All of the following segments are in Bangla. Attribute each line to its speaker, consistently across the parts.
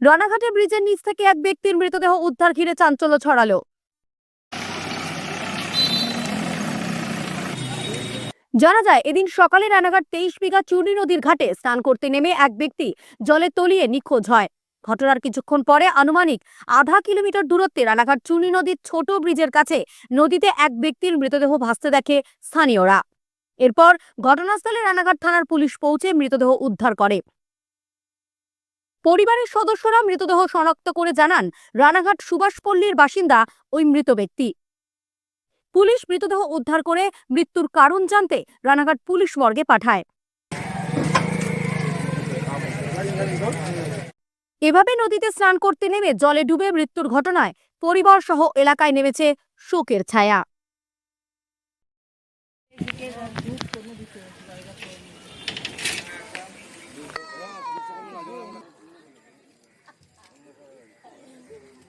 Speaker 1: রানাঘাটে ব্রিজের নিচ থেকে এক ব্যক্তির মৃতদেহ উদ্ধার ঘিরে চাঞ্চল্য ছড়ালো। জানা যায়, এদিন সকালে রানাঘাট তেইশ বিঘা চূর্ণী নদীর ঘাটে স্নান করতে নেমে এক ব্যক্তি জলে তলিয়ে নিখোঁজ হয়। ঘটনার কিছুক্ষণ পরে আনুমানিক আধা কিলোমিটার দূরত্বে রানাঘাট চূর্ণী নদীর ছোট ব্রিজের কাছে নদীতে এক ব্যক্তির মৃতদেহ ভাসতে দেখে স্থানীয়রা। এরপর ঘটনাস্থলে রানাঘাট থানার পুলিশ পৌঁছে মৃতদেহ উদ্ধার করে। পরিবারের সদস্যরা মৃতদেহ শনাক্ত করে জানান, রানাঘাট সুভাষপল্লীর বাসিন্দা ওই মৃত ব্যক্তি। পুলিশ মৃতদেহ উদ্ধার করে মৃত্যুর কারণ জানতে রানাঘাট পুলিশ মর্গে পাঠায়। এভাবে নদীতে স্নান করতে নেমে জলে ডুবে মৃত্যুর ঘটনায় পরিবার সহ এলাকায় নেমেছে শোকের ছায়া।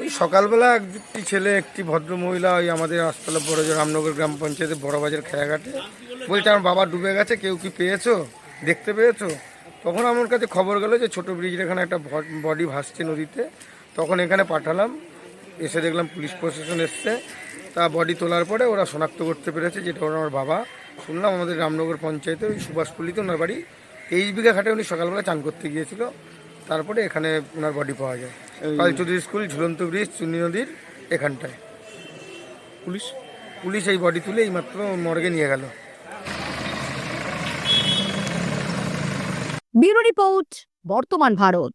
Speaker 2: ওই সকালবেলা একটি ছেলে, একটি ভদ্র মহিলা ওই আমাদের আসতলা বড় রামনগর গ্রাম পঞ্চায়েতের বড় বাজার খেয়াঘাটে বলছে, আমার বাবা ডুবে গেছে, কেউ কি পেয়েছ? দেখতে পেয়েছ? তখন আমার কাছে খবর গেল যে ছোট ব্রিজের এখানে একটা বডি ভাসছে নদীতে। তখন এখানে পাঠালাম, এসে দেখলাম পুলিশ প্রশাসন এসছে। তা বডি তোলার পরে ওরা শনাক্ত করতে পেরেছে যেটা ওরা আমার বাবা। শুনলাম আমাদের রামনগর পঞ্চায়েতে ওই সুভাষপল্লিতে ওনার বাড়ি। তেইশ বিঘা ঘাটে উনি সকালবেলা চান করতে গিয়েছিল। তারপরে এখানে ওনার বডি পাওয়া যায়। পালচুরি স্কুল ঝুলন্ত ব্রিজ চুন্নি নদীর এখানটায়। পুলিশ? পুলিশ এই বডি তুলে এইমাত্র মর্গে নিয়ে গেল।
Speaker 1: ব্যুরো রিপোর্ট বর্তমান ভারত।